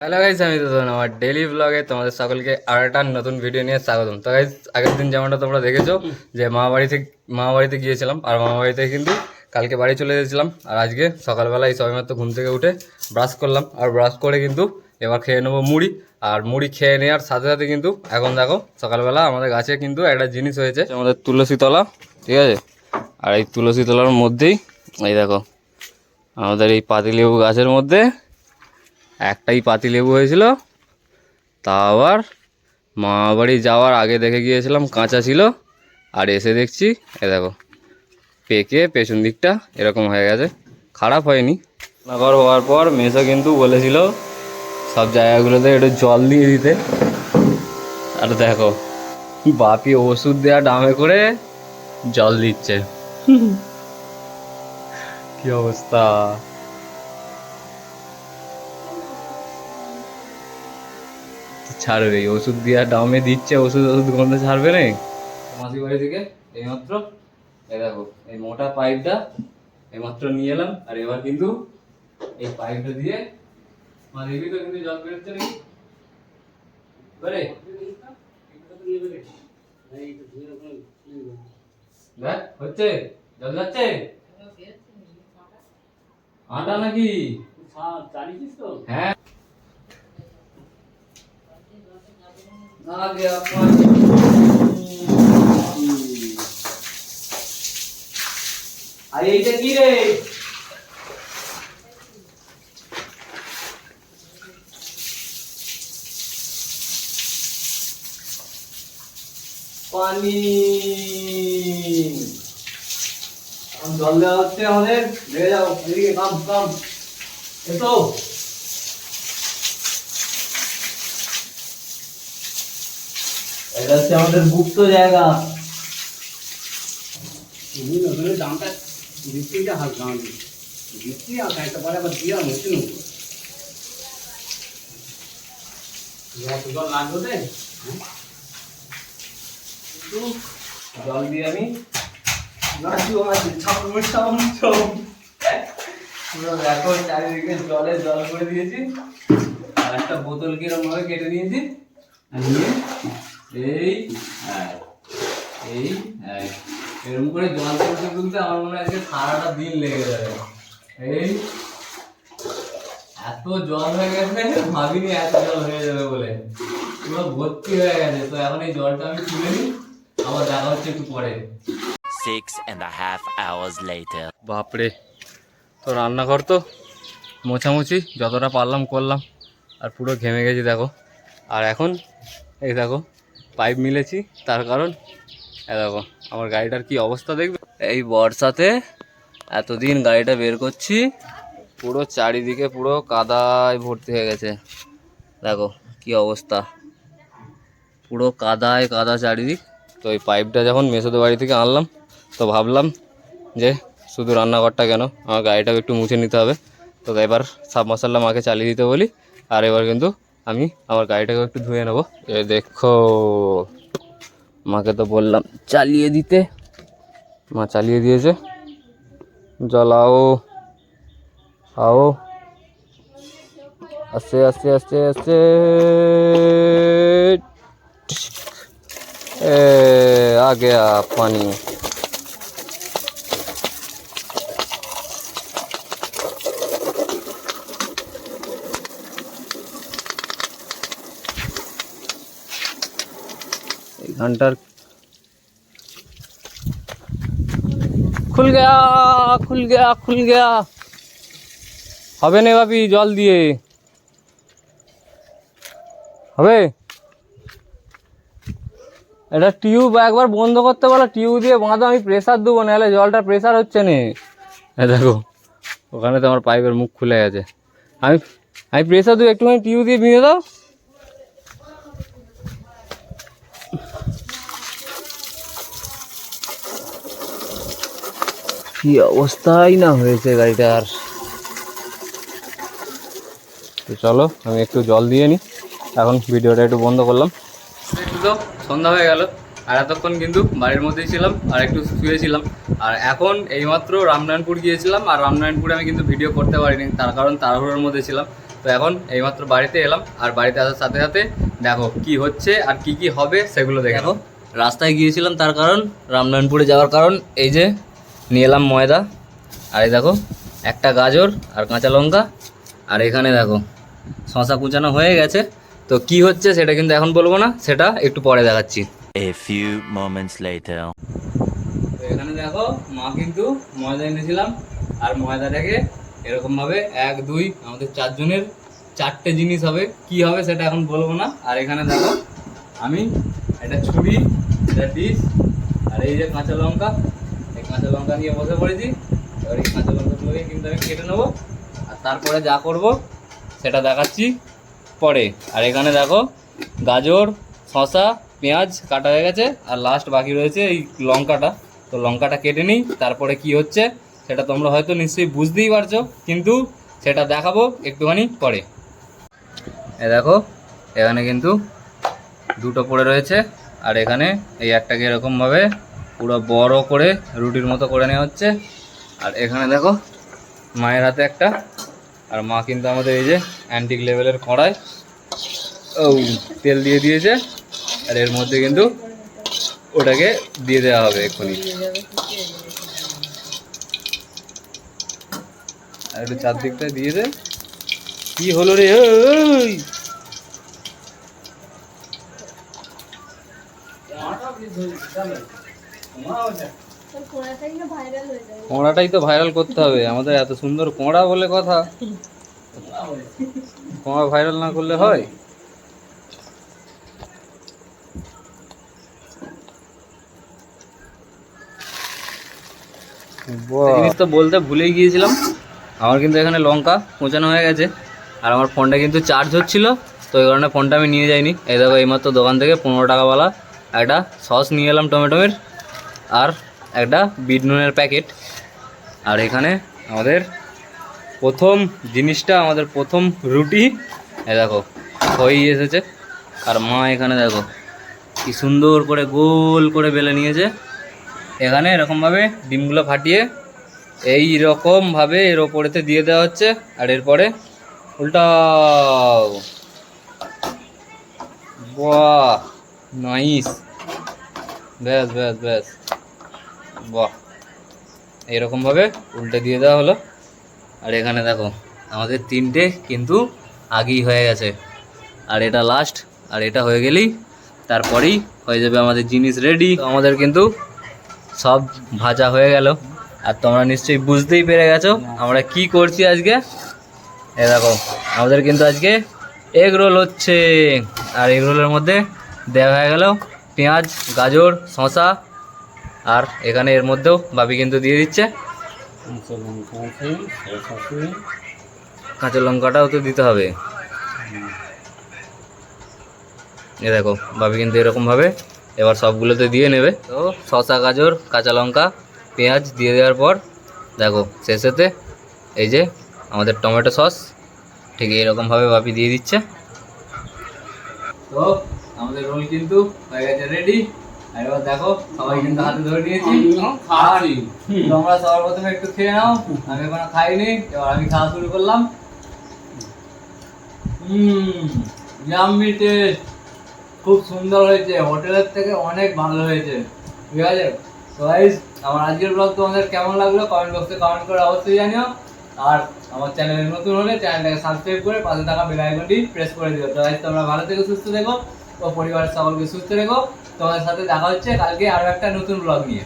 Hello guys আমি তো আমার ডেলি ব্লগে তোমাদের সকলকে আর একটা নতুন ভিডিও নিয়ে স্বাগতম। তো গাইজ আগের দিন যেমনটা তোমরা দেখেছ যে মা বাড়িতে মা বাড়িতে গিয়েছিলাম আর মামা বাড়িতে কিন্তু কালকে বাড়ি চলে গেছিলাম আর আজকে সকালবেলা এই সবেমাত্র ঘুম থেকে উঠে ব্রাশ করলাম আর ব্রাশ করে কিন্তু এবার খেয়ে নেব মুড়ি আর মুড়ি খেয়ে নেওয়ার সাথে সাথে কিন্তু এখন দেখো সকালবেলা আমাদের গাছে কিন্তু একটা জিনিস হয়েছে। আমাদের তুলসী তলা ঠিক আছে? আর এই তুলসী তলার মধ্যেই এই দেখো আমাদের এই পাতিলেবু গাছের মধ্যে একটাই পাতি লেবু হয়েছিল। তা আবার মা বাড়ি যাওয়ার আগে দেখে গিয়েছিলাম কাঁচা ছিল। আর এসে দেখছি এ দেখো পেকে পেছন দিকটা এরকম হয়ে গেছে। খারাপ হয়নি। নগর হওয়ার পর মেসো কিন্তু বলেছিল সব জায়গাগুলোতে একটু জল দিয়ে দিতে। আর দেখো বাপি ওষুধ দেওয়া ডামে করে জল দিচ্ছে। কি অবস্থা? ছাড়বে। ওষুধ দেওয়া ডামে দিচ্ছে ওষুধ ওষুধ গন্ধ ছাড়বে না। মাসি বাড়ি থেকে এইমাত্র এই দেখো এই মোটা পাইপটা এইমাত্র নিয়ে এলাম আর এবার কিন্তু এই পাইপটা দিয়ে মা দেখবি তো কিন্তু জল বেরোচ্ছে নাকি? করে হচ্ছে? জল যাচ্ছে? আটা নাকি? হ্যাঁ। আগে আপন আর এইটা কি রে? পানি। জল দেওয়া হচ্ছে আমাদের। লেগে যাও এদিকে কাম কাম। এসো। এটা হচ্ছে আমাদের গুপ্ত জায়গা। হাল দাম বিক্রি খাইতে পারে জল দিয়ে আমি নাচু আছে ছাম ছাম ছাম পুরো দেখো চারিদিকে জলে জল করে দিয়েছি। আর একটা বোতল কিরম ভাবে কেটে নিয়েছি। নিয়ে এই হ্যাঁ এই হ্যাঁ। এরকম করে জল তুলতে তুলতে আমার মনে হয় আজকে সারাটা দিন লেগে যাবে। এই এত জল হয়ে গেছে ভাবিনি এত জল হয়ে যাবে বলে। পুরো ভর্তি হয়ে গেছে তো এখন এই জলটা আমি তুলে নিই আবার দেখা হচ্ছে একটু পরে। Six and a half hours later. বাপরে তো রান্নাঘর তো মোছামুছি যতটা পারলাম করলাম আর পুরো ঘেমে গেছি দেখো। আর এখন এই দেখো পাইপ মিলেছি, তার কারণ দেখো, আমার গাড়িটার কি অবস্থা দেখবে? এই বর্ষাতে এতদিন গাড়িটা বের করছি, পুরো চারিদিকে পুরো কাদায় ভর্তি হয়ে গেছে। দেখো, কি অবস্থা। পুরো কাদায়, কাদা চারিদিক। তো এই পাইপটা যখন মেসোদের বাড়ি থেকে আনলাম, তো ভাবলাম যে শুধু রান্নাঘরটা কেন? আমার গাড়িটাকে একটু মুছে নিতে হবে। তো এবার সাব মশাল্লা মাকে চালিয়ে দিতে বলি, আর এবার কিন্তু আমি আমার গাড়িটাকে একটু ধুয়ে নেবো এ দেখো মাকে তো বললাম চালিয়ে দিতে মা চালিয়ে দিয়েছে জ্বলাও আও আস্তে আস্তে আস্তে আস্তে ए आ गया पानी हंटर খুল গেয়া খুল গেয়া খুল গেয়া হবে না ভাবি জল দিয়ে। হবে? এটা টিউব একবার বন্ধ করতে বলো টিউব দিয়ে বাঁধো আমি প্রেশার দেবো না জলটা প্রেশার হচ্ছে না। দেখো ওখানে তো আমার পাইপের মুখ খুলে গেছে। আমি আমি প্রেসার দেবো একটুখানি টিউব দিয়ে ভিঁধে দাও। কি অবস্থাই না হয়েছে গাড়িটার তো চলো আমি একটু জল দিয়ে নিই এখন ভিডিওটা একটু বন্ধ করলাম। একটু তো সন্ধ্যা হয়ে গেল। আর এতক্ষণ কিন্তু বাড়ির মধ্যেই ছিলাম আর একটু শুয়েছিলাম। আর এখন এইমাত্র রামনারায়ণপুর গিয়েছিলাম আর রামনারায়ণপুরে আমি কিন্তু ভিডিও করতে পারিনি তার কারণ তাড়াহুড়োর মধ্যে ছিলাম। তো এখন এইমাত্র বাড়িতে এলাম আর বাড়িতে আসার সাথে সাথে দেখো কি হচ্ছে আর কি কি হবে সেগুলো দেখো রাস্তায় গিয়েছিলাম তার কারণ রামনারায়ণপুরে যাওয়ার কারণ এই যে নিয়ে এলাম ময়দা। আর এই দেখো একটা গাজর আর কাঁচা লঙ্কা। আর এখানে দেখো শশা কুচানো হয়ে গেছে। তো কি হচ্ছে সেটা কিন্তু এখন বলব না সেটা একটু পরে দেখাচ্ছি। A few moments later. এখানে দেখো মা কিন্তু ময়দা এনেছিলাম। আর ময়দাটাকে এরকম ভাবে এক দুই আমাদের চারজনের চারটে জিনিস হবে। কি হবে সেটা এখন বলব না। আর এখানে দেখো আমি একটা ছুরি একটা ডিশ আর এই যে কাঁচা লঙ্কা। কাঁচা লঙ্কা নিয়ে বসে পড়েছি। এবার এই কাঁচা লঙ্কাগুলোকে কিন্তু আমি কেটে নেব। আর তারপরে যা করব, সেটা দেখাচ্ছি পরে। আর এখানে দেখো, গাজর শশা পেঁয়াজ কাটা হয়ে গেছে। আর লাস্ট বাকি রয়েছে এই লঙ্কাটা। তো লঙ্কাটা কেটে নিই, তারপরে কি হচ্ছে, সেটা তোমরা হয়তো নিশ্চয়ই বুঝতেই পারছ, কিন্তু সেটা দেখাবো একটুখানি পরে। এ দেখো, এখানে কিন্তু দুটো পড়ে রয়েছে। আর এখানে এই একটাকে এরকমভাবে পুরো বড় করে রুটির মতো করে নেওয়া হচ্ছে। আর এখানে দেখো, মায়ের হাতে একটা, আর মা কিন্তু আমাদের এই যে অ্যান্টিক লেভেলের কড়াই। ও, তেল দিয়ে দিয়েছে, আর এর মধ্যে কিন্তু ওটাকে দিয়ে দেওয়া হবে এক্ষুনি। আর একটু চারদিকটা দিয়ে দে। কি হলো রে ওই কোঁড়াটাই তো ভাইরাল করতে হবে। আমাদের এত সুন্দর কোঁড়া বলে কথা। কোঁড়া ভাইরাল না করলে হয়? জিনিস তো বলতে ভুলেই গিয়েছিলাম। আমার কিন্তু এখানে লঙ্কা পৌঁছানো হয়ে গেছে। আর আমার ফোনটা কিন্তু চার্জ হচ্ছিল তো এই কারণে ফোনটা আমি নিয়ে যাইনি। এই দেখো এইমাত্র দোকান থেকে পনেরো টাকাওয়ালা একটা সস নিয়ে এলাম টমেটোমের আর একটা বিট নুনের প্যাকেট। আর এখানে আমাদের প্রথম জিনিসটা, আমাদের প্রথম রুটি। এ দেখো, হয়েই এসেছে। আর মা এখানে দেখো, কি সুন্দর করে গোল করে বেলে নিয়েছে। এখানে এরকমভাবে ডিমগুলো ফাটিয়ে এই রকমভাবে এর ওপরেতে দিয়ে দেওয়া হচ্ছে। আর এরপরে উল্টাও। বাহ, নাইস। ব্যাস ব্যাস ব্যাস। বাহ। এরকমভাবে উল্টে দিয়ে দেওয়া হলো। আর এখানে দেখো, আমাদের তিনটে কিন্তু আগেই হয়ে গেছে। আর এটা লাস্ট আর এটা হয়ে গেলেই তারপরেই হয়ে যাবে আমাদের জিনিস রেডি আমাদের কিন্তু সব ভাজা হয়ে গেল। আর তোমরা নিশ্চয়ই বুঝতেই পেরে গেছো আমরা কি করছি আজকে? এ দেখো, আমাদের কিন্তু আজকে এগ রোল হচ্ছে। আর এগ রোলের মধ্যে দেওয়া হয়ে গেল পেঁয়াজ, গাজর, শসা আর এখানে এর মধ্যেও বাবি কিন্তু দিয়ে দিচ্ছে। কাঁচা লঙ্কাটাও তো দিতে হবে। এ দেখো ভাবি কিন্তু এরকমভাবে এবার সবগুলোতে দিয়ে নেবে। তো শসা, গাজর, কাঁচা লঙ্কা, পেঁয়াজ দিয়ে দেওয়ার পর দেখো, শেষেতে এই যে আমাদের টমেটো সস, ঠিক এইরকমভাবে ভাবি দিয়ে দিচ্ছে। তো আমাদের রোল কিন্তু হয়ে গেছে রেডি আর এবার দেখো সবাই কিন্তু হাতে ধরে নিয়েছি। আর তোমরা সবার প্রথমে একটু খেয়ে নাও। আমি এখনও খাইনি এবার আমি খাওয়া শুরু করলাম। হুম ইয়াম্মি টেস্ট খুব সুন্দর হয়েছে হোটেলের থেকে অনেক ভালো হয়েছে। ঠিক আছে? তো গাইস আমার আজকের ব্লগ তোমাদের কেমন লাগল? কমেন্ট বক্সে কমেন্ট করে অবশ্যই জানিও। আর আমার চ্যানেলে নতুন হলে চ্যানেলটাকে সাবস্ক্রাইব করে পাশে থাকা বেল আইকনটি প্রেস করে দিও। তো গাইস তোমরা ভালো থেকো সুস্থ থেকো ও পরিবারের সকলকে সুস্থ রেখো। তোমাদের সাথে দেখা হচ্ছে। কালকে আরও একটা নতুন ব্লগ নিয়ে।